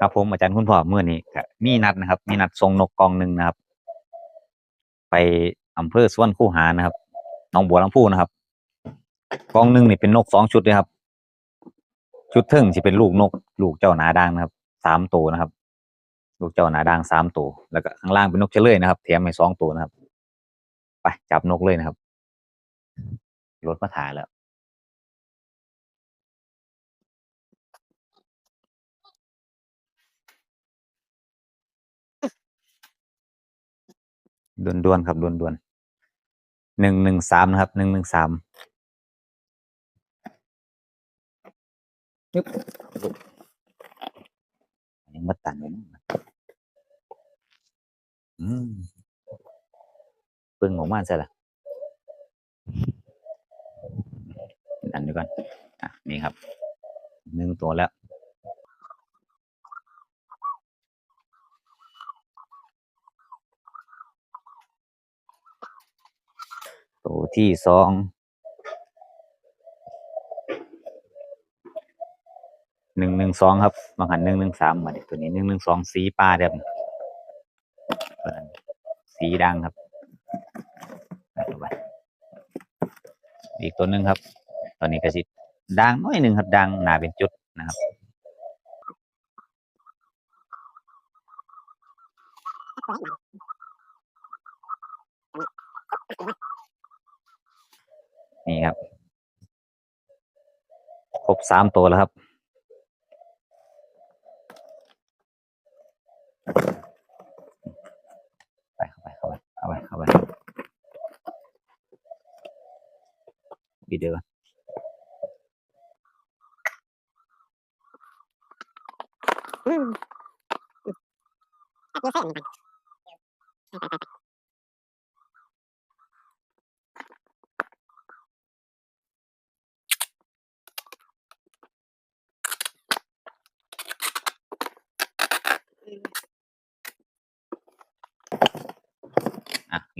ครับผมอาจารย์คุณพ่อเมื่อนี้ก็มีนัดนะครับ มีนัดส่งนกกองหนึ่งนะครับ ไปอำเภอสวนคู่หานะครับหนองบัวลำพูนะครับ กองหนึ่งนี่เป็นนกสองชุดเลยครับ ชุดเทิงที่เป็นลูกนก ลูกเจ้าหนาดังนะครับสามตัวนะครับ ลูกเจ้าหนาดังสามตัวแล้วก็ข้างล่างเป็นนกเฉลยนะครับแถมให้สองตัวนะครับ ไปจับนกเลยนะครับรถมาถ่ายแล้ว ด่วนด่วนๆครับด่วนด่วนหนึ่งหนึ่งสามนะครับหนึ่งหนึ่งสามยังมาตันเลยนะอืมปึ้งออกมาใช่ละดันดูก่อนอะนี่ครับหนึ่งตัวแล้ว ที่สองหนึ่งหนึ่งสองครับบางหันหนึ่งหนึ่งสามมาเด็กตัวนี้หนึ่งหนึ่งสองสีปลาเดิมสีดังครับอีกตัวหนึ่งครับ ตอนนี้ก็สิดังน้อยหนึ่งครับดังหนาเป็นจุดนะครับ นี่ครับ ครบสามตัวแล้วครับ ไปเข้าไปเข้าไปเข้าไปเข้าไปวิดีโออะเ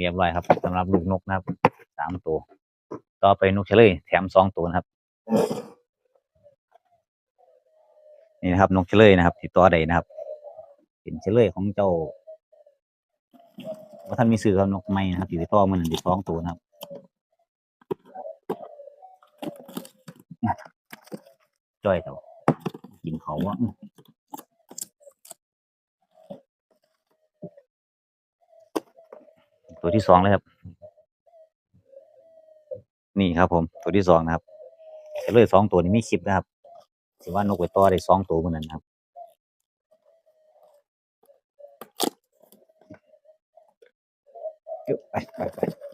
รียบร้อยครับสำหรับลูกนกนะครับสามตัว ต่อไปนกเฉลยแถมสองตัวนะครับ นี่นะครับนกเฉลยนะครับที่ตัวใดนะครับ เป็นเฉลยของเจ้าว่าท่านมีซื้อครับนกไม้นะครับอยู่ที่ท่อมันที่ท้องตัวนะครับจ้อยเต่ากินเขาว่าอื้อ ตัวที่สองเลยครับ นี่ครับ ผม ตัวที่สองนะครับเฉลยสองตัวนี้มีคลิปนะครับถือว่านกไปต่อได้สองตัวเหมือนกันะครับไปไปไป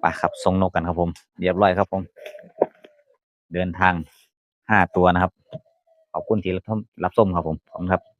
ไปครับส่งนกกันครับผม เรียบร้อยครับผม เดินทางห้าตัวนะครับ ขอบคุณที่รับชมรับชมครับผม ขอบคุณครับ